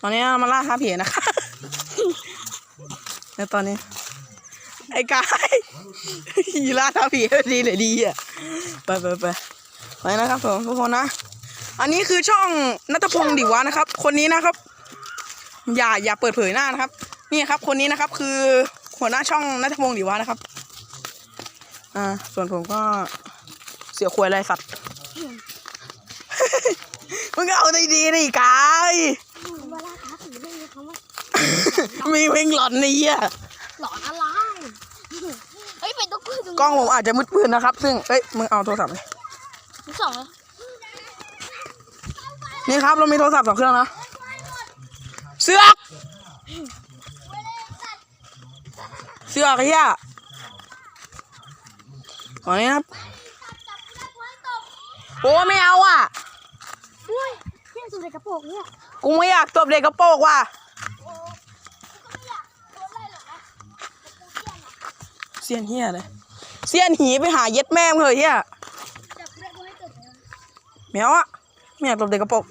ตอนนี้มาล่าท้าผีนะคะแล้วตอนนี้ ไอ้กายยีล่าท้าผีดีเลยดีอะไปไปไปไปนะครับผมทุกคนนะ อันนี้คือช่องนัทพงศ์ดิวะนะครับ คนนี้นะครับ อย่าอย่าเปิดเผยหน้านะครับ นี่ครับ คนนี้นะครับ คือหัวหน้าช่องนัทพงศ์ดิวะนะครับ อ่า ส่วนผมก็เสียควยอะไรสัตว์มึงเอาดีๆดิกายเวลาท้า ผีไม่มีคำว่ามีเพลงหลอนนี่อะหลอนอะไรเฮ้ยเป็นตัวกู้ตรงกล้องผมอาจจะมืดปืนนะครับ ซึ่งเอ้ยมึงเอาโทรศัพท์เลยที่สองเลยนี่ครับเรามีโทรศัพท์สองเครื่องนะเสือกเสือกไอ้เหี้ยขอนี้ครับโอ้ไม่เอาอะ อุ้ยเที่ยสุดในกระโปรงเนี่ยกูไม่อยากตบเด็กกระโปรงว่ะเสียนเฮียเลยเสียนหีไปหาเย็ดแม่มงเลยเฮียจับเพื่อนกูให้เกิดเลยแมวอะไม่อยากตบเด็กกระโปรง